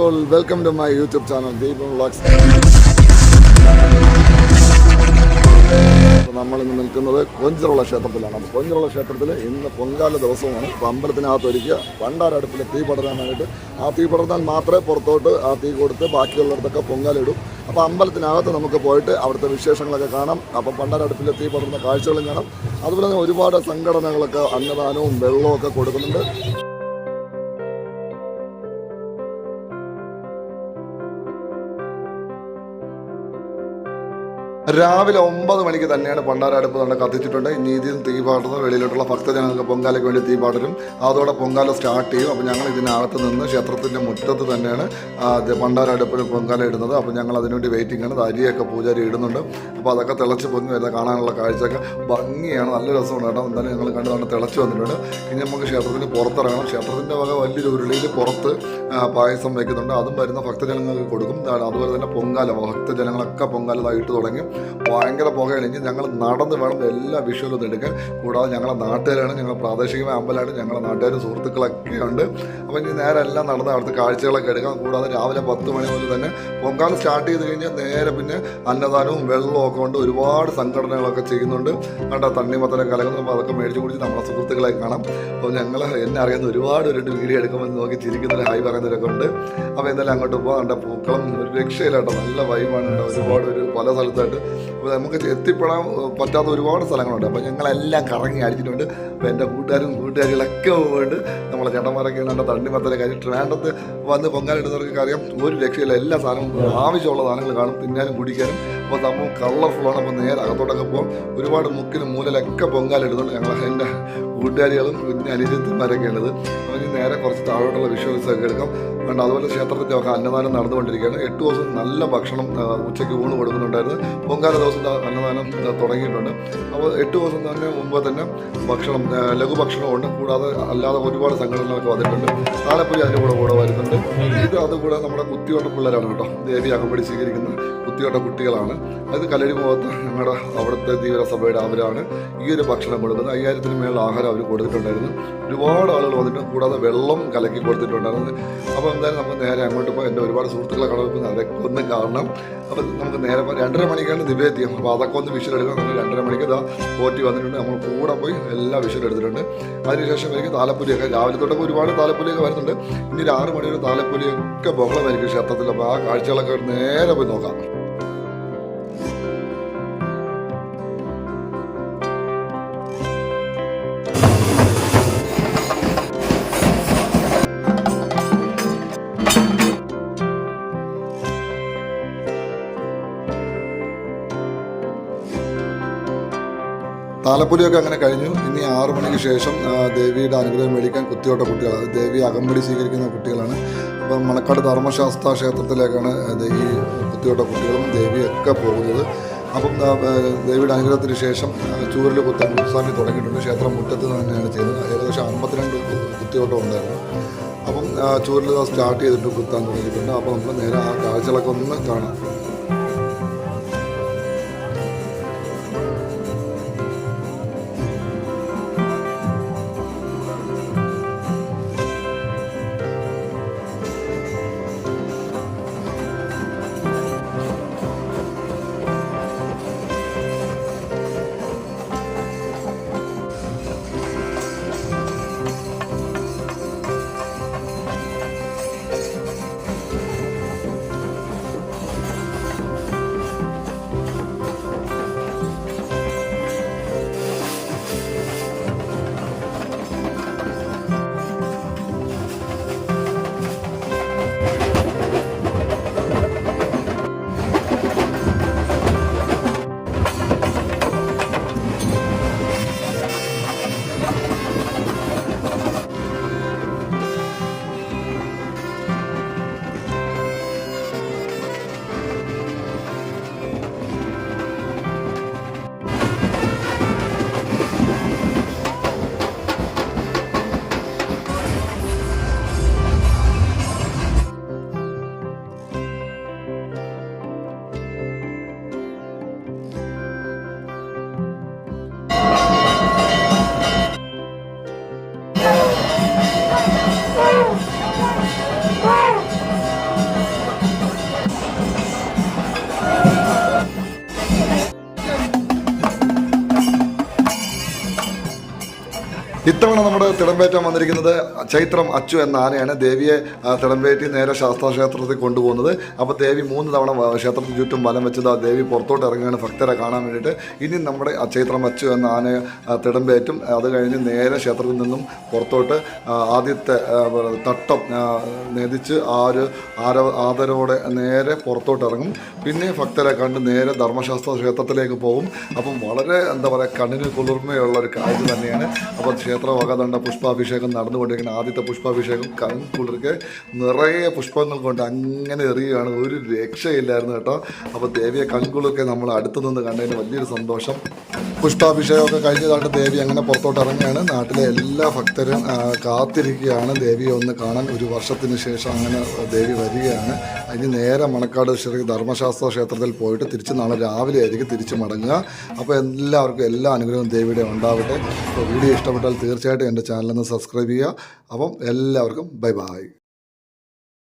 Welcome to my YouTube channel Deepam vlogs നമ്മൾ ഇന്ന് നിൽക്കുന്നത് കൊഞ്ചിറുള്ള ക്ഷേത്രത്തിലാണ്. അപ്പോൾ കൊഞ്ചിറുള്ള ക്ഷേത്രത്തിൽ ഇന്ന് പൊങ്കാല ദിവസമാണ്. അപ്പോൾ അമ്പലത്തിനകത്ത് ഒരുക്കുക പണ്ടാരടുപ്പിൽ തീ പടരാനായിട്ട് ആ തീ പടർന്നാൽ മാത്രമേ പുറത്തോട്ട് ആ തീ കൊടുത്ത് ബാക്കിയുള്ളിടത്തൊക്കെ പൊങ്കാലിടും അപ്പോൾ അമ്പലത്തിനകത്ത് നമുക്ക് പോയിട്ട് അവിടുത്തെ വിശേഷങ്ങളൊക്കെ കാണാം. അപ്പോൾ പണ്ടാരടുപ്പിൽ തീ പടർന്ന കാഴ്ചകളും കാണാം. അതുപോലെ തന്നെ ഒരുപാട് സംഘടനകളൊക്കെ അന്നദാനവും വെള്ളവും ഒക്കെ കൊടുക്കുന്നുണ്ട്. രാവിലെ ഒമ്പത് മണിക്ക് തന്നെയാണ് പണ്ടാരടുപ്പ് തന്നെ കത്തിച്ചിട്ടുണ്ട്. ഇനി ഇതിൽ തീ പാടുന്ന വെളിയിലോട്ടുള്ള ഭക്തജനങ്ങൾക്ക് പൊങ്കാലയ്ക്ക് വേണ്ടി തീ പാടരും അതോടെ പൊങ്കാല സ്റ്റാർട്ട് ചെയ്യും. അപ്പോൾ ഞങ്ങൾ ഇതിനകത്ത് നിന്ന് ക്ഷേത്രത്തിന്റെ മുറ്റത്ത് തന്നെയാണ് പണ്ടാരടുപ്പിൽ പൊങ്കാല ഇടുന്നത്. അപ്പോൾ ഞങ്ങൾ അതിനുവേണ്ടി വെയിറ്റിംഗ് ആണ്. അരിയൊക്കെ പൂജാരി ഇടുന്നുണ്ട്. അപ്പോൾ അതൊക്കെ തിളച്ച് പൊങ്ങി വരുന്ന കാണാനുള്ള കാഴ്ചയൊക്കെ ഭംഗിയാണ്. നല്ല രസമാണ് കേട്ടോ. എന്തായാലും ഞങ്ങൾ കണ്ട് കണ്ട് തിളച്ച് വന്നിട്ടുണ്ട്. ഇനി നമുക്ക് ക്ഷേത്രത്തിന് പുറത്തിറങ്ങണം. ക്ഷേത്രത്തിന്റെ വക വലിയൊരു ഉരുളിയിൽ പുറത്ത് പായസം വയ്ക്കുന്നുണ്ട് അതും വരുന്ന ഭക്തജനങ്ങൾക്ക് കൊടുക്കും. അതുപോലെ തന്നെ പൊങ്കാല. ഭക്തജനങ്ങളൊക്കെ പൊങ്കാല ഇതാ ഇട്ട് തുടങ്ങി. ഭയങ്കര ഇനി ഞങ്ങൾ നടന്ന് വേണം എല്ലാ വിഷുവിലും എടുക്കാൻ. കൂടാതെ ഞങ്ങളുടെ നാട്ടുകാരാണ് ഞങ്ങൾ പ്രാദേശികമായ അമ്പലമാണ് ഞങ്ങളുടെ നാട്ടുകാരും സുഹൃത്തുക്കളൊക്കെ ഉണ്ട്. അപ്പോൾ ഇനി നേരെ എല്ലാം നടന്ന് അവിടുത്തെ കാഴ്ചകളൊക്കെ എടുക്കാം. കൂടാതെ രാവിലെ പത്ത് മണി മുതൽ തന്നെ പൊങ്കാല സ്റ്റാർട്ട് ചെയ്ത് കഴിഞ്ഞാൽ നേരെ പിന്നെ അന്നദാനവും വെള്ളവും ഒക്കെ കൊണ്ട് ഒരുപാട് സംഘടനകളൊക്കെ ചെയ്യുന്നുണ്ട്. കണ്ട തണ്ണിമത്തനം കലകുന്നു അപ്പോൾ അതൊക്കെ മേടിച്ച് കുടിച്ച് നമ്മളെ സുഹൃത്തുക്കളെ കാണാം. അപ്പോൾ ഞങ്ങൾ എന്നെ അറിയുന്ന ഒരുപാട് പേരുണ്ട് വീഡിയോ എടുക്കുമ്പോൾ നോക്കി ചിരിക്കുന്നൊരു ഹായ് പറയുന്നവരൊക്കെ ഉണ്ട്. അപ്പോൾ എന്തായാലും അങ്ങോട്ട് പോകാം. കണ്ട പൂക്കളം ഒരു രക്ഷയിലാട്ടോ നല്ല വൈബാണ് ഒരുപാട് ഒരു പല സ്ഥലത്തായിട്ട് നമുക്ക് എത്തിപ്പെടാൻ പറ്റാത്ത ഒരുപാട് സ്ഥലങ്ങളുണ്ട്. അപ്പോൾ ഞങ്ങളെല്ലാം കറങ്ങി അടിച്ചിട്ടുണ്ട്. അപ്പോൾ എന്റെ കൂട്ടുകാരും കൂട്ടുകാരികളൊക്കെ പോയിട്ട് നമ്മളെ ചേട്ടന്മാരൊക്കെ ഉണ്ട് തണ്ണിമത്തലെ കാര്യം ട്രാൻഡത്ത് വന്ന് പൊങ്കാലിടുന്നവർക്ക് അറിയാം. ഒരു രക്ഷയില്ല. എല്ലാ സാധനവും ആവശ്യമുള്ള സാധനങ്ങൾ കാണും. തിന്നാനും കുടിക്കാനും. അപ്പോൾ സംഭവം കളർഫുള്ളാണ് അപ്പോൾ നേരെ അകത്തോട്ടൊക്കെ പോകും ഒരുപാട് മുക്കിലും മൂലയിലൊക്കെ പൊങ്കാലിടുന്നുണ്ട് ഞങ്ങൾ എന്റെ കൂട്ടുകാരികളും പിന്നെ അനുജത്തിമാരൊക്കെ ഉള്ളത്. അപ്പോൾ ഇനി നേരെ കുറച്ച് താഴോട്ടുള്ള വിഷ്വൽസ് ഒക്കെ എടുക്കാം. കണ്ട് അതുപോലെ ക്ഷേത്രത്തിന്റെ ഒക്കെ അന്നദാനം നടന്നുകൊണ്ടിരിക്കുകയാണ്. എട്ട് ദിവസം നല്ല ഭക്ഷണം ഉച്ചയ്ക്ക് ഊണ് കൊടുക്കുന്നുണ്ടായിരുന്നു. പൊങ്കാല ദിവസം അന്നദാനം തുടങ്ങിയിട്ടുണ്ട്. അപ്പോൾ എട്ട് ദിവസം തന്നെ മുമ്പ് തന്നെ ഭക്ഷണം ലഘുഭക്ഷണമുണ്ട് കൂടാതെ അല്ലാതെ ഒരുപാട് സംഘടനകളൊക്കെ വന്നിട്ടുണ്ട്. ആലപ്പുഴ അതിന്റെ കൂടെ കൂടെ വരുന്നുണ്ട്. ഇത് അതുകൂടെ നമ്മുടെ കുത്തിയോട്ട പിള്ളേരാണ് കേട്ടോ. ദേവി അകമ്പടി സ്വീകരിക്കുന്ന കുത്തിയോട്ട കുട്ടികളാണ്. അത് കല്ലടി മുഖത്ത് ഞങ്ങളുടെ അവിടുത്തെ തീവ്രസഭയുടെ അവരാണ്. ഈ ഒരു ഭക്ഷണം കൊടുക്കുന്നത്. അയ്യായിരത്തിന് മേളിൽ ആഹാരം അവർ കൊടുത്തിട്ടുണ്ടായിരുന്നു. ഒരുപാട് ആളുകൾ വന്നിട്ട് കൂടാതെ വെള്ളം കലക്കി കൊടുത്തിട്ടുണ്ടായിരുന്നു. അപ്പോൾ എന്തായാലും നമുക്ക് നേരെ അങ്ങോട്ട് പോയി. എന്റെ ഒരുപാട് സുഹൃത്തുക്കളെ കടവെക്കുന്ന അതൊക്കെ ഒന്ന് കാണണം അപ്പോൾ നമുക്ക് നേരെ പോയി. രണ്ടര മണിക്കാണ് നിവേദ്യം അപ്പോൾ അതൊക്കെ ഒന്ന് വിഷയം എടുക്കാം നമ്മൾ രണ്ടര മണിക്ക് ഇതാ പോറ്റി വന്നിട്ടുണ്ട്. നമ്മൾ കൂടെ പോയി എല്ലാ വിഷയം എടുത്തിട്ടുണ്ട്. അതിനുശേഷം എനിക്ക് താലപ്പൊലിയൊക്കെ രാവിലെ തൊട്ടൊക്കെ ഒരുപാട് താലപ്പൊലിയൊക്കെ വരുന്നുണ്ട്. ഇനി ഒരു ആറ് മണിയൊരു താലപ്പൊലിയൊക്കെ ബഹളമായിരിക്കും ക്ഷേത്രത്തിൽ. അപ്പോൾ ആ കാഴ്ചകളൊക്കെ നേരെ പോയി നോക്കാം. താലപ്പൊലിയൊക്കെ അങ്ങനെ കഴിഞ്ഞു. ഇനി ആറു മണിക്ക് ശേഷം ദേവിയുടെ അനുഗ്രഹം മേടിക്കാൻ കുത്തിയോട്ട കുട്ടികൾ ദേവി അകമ്പടി സ്വീകരിക്കുന്ന കുട്ടികളാണ്. അപ്പം മണക്കാട് ധർമ്മശാസ്ത്ര ക്ഷേത്രത്തിലേക്കാണ് ദേവി കുത്തിയോട്ട കുട്ടികളും ദേവിയൊക്കെ പോകുന്നത്. അപ്പം ദേവിയുടെ അനുഗ്രഹത്തിന് ശേഷം ചൂരൽ കുത്താൻ ഉത്സാഹി തുടങ്ങിയിട്ടുണ്ട്. ക്ഷേത്രം മുറ്റത്ത് തന്നെയാണ് ചെയ്യുന്നത്. ഏകദേശം അമ്പത്തിരണ്ട് കുത്തിയോട്ടം ഉണ്ടായിരുന്നു. അപ്പം ചൂരിൽ സ്റ്റാർട്ട് ചെയ്തിട്ട് കുത്താൻ തുടങ്ങിയിട്ടുണ്ട്. അപ്പോൾ നമ്മൾ നേരെ ആ കാഴ്ചകളൊക്കെ ഒന്ന് കാണാം. ഇത്തവണ നമ്മുടെ തിടമ്പേറ്റാൻ വന്നിരിക്കുന്നത് ചൈത്രം അച്ചു എന്ന ആനയാണ്. ദേവിയെ തിടമ്പേറ്റി നേരെ ശാസ്താ ക്ഷേത്രത്തിൽ കൊണ്ടുപോകുന്നത്. അപ്പോൾ ദേവി മൂന്ന് തവണ ക്ഷേത്രത്തിന് ചുറ്റും വലം വെച്ചത്. ആ ദേവി പുറത്തോട്ട് ഇറങ്ങുകയാണ് ഭക്തരെ കാണാൻ വേണ്ടിയിട്ട്. ഇനി നമ്മുടെ ചൈത്രം അച്ചു എന്ന ആനയെ തിടമ്പേറ്റും അത് കഴിഞ്ഞ് നേരെ ക്ഷേത്രത്തിൽ നിന്നും പുറത്തോട്ട് ആദ്യത്തെ തട്ടം നെതിച്ച് ആ ഒരു ആരോ ആദരവോടെ നേരെ പുറത്തോട്ട് ഇറങ്ങും. പിന്നെ ഭക്തരെ കണ്ട് നേരെ ധർമ്മശാസ്ത്ര ക്ഷേത്രത്തിലേക്ക് പോകും. അപ്പം വളരെ എന്താ പറയുക കണ്ണിന് കുളിർമയുള്ള ഒരു കാഴ്ച തന്നെയാണ്. അപ്പോൾ ക്ഷേത്ര വകതണ്ട പുഷ്പാഭിഷേകം നടന്നുകൊണ്ടിരിക്കുന്ന. ആദ്യത്തെ പുഷ്പാഭിഷേകം കൺ കുളിർക്ക് നിറയെ പുഷ്പങ്ങൾ കൊണ്ട് അങ്ങനെ എറിയുകയാണ്. ഒരു രക്ഷയില്ലായിരുന്നു കേട്ടോ. അപ്പോൾ ദേവിയെ കൺകുളിർക്ക് നമ്മൾ അടുത്തു നിന്ന് കണ്ടതിന് വലിയൊരു സന്തോഷം. പുഷ്പാഭിഷേകമൊക്കെ കഴിഞ്ഞതായിട്ട് ദേവി അങ്ങനെ പുറത്തോട്ട് ഇറങ്ങുകയാണ്. നാട്ടിലെ എല്ലാ ഭക്തരും കാത്തിരിക്കുകയാണ്. ദേവിയെ ഒന്ന് കാണാൻ ഒരു വർഷത്തിന് ശേഷം അങ്ങനെ ദേവി വരികയാണ്. അതിന് നേരെ മണക്കാട് ശ്രീ ധർമ്മശാസ്ത്ര ക്ഷേത്രത്തിൽ പോയിട്ട് തിരിച്ച് നാളെ രാവിലെ ആയിരിക്കും തിരിച്ച് മടങ്ങുക. അപ്പോൾ എല്ലാവർക്കും എല്ലാ അനുഗ്രഹവും ദേവിയുടെ ഉണ്ടാവട്ടെ. അപ്പോൾ വീഡിയോ ഇഷ്ടപ്പെട്ടാൽ തീർച്ചയായിട്ടും എന്റെ ചാനലൊന്ന് സബ്സ്ക്രൈബ് ചെയ്യുക. അപ്പം എല്ലാവർക്കും ബൈ ബൈ.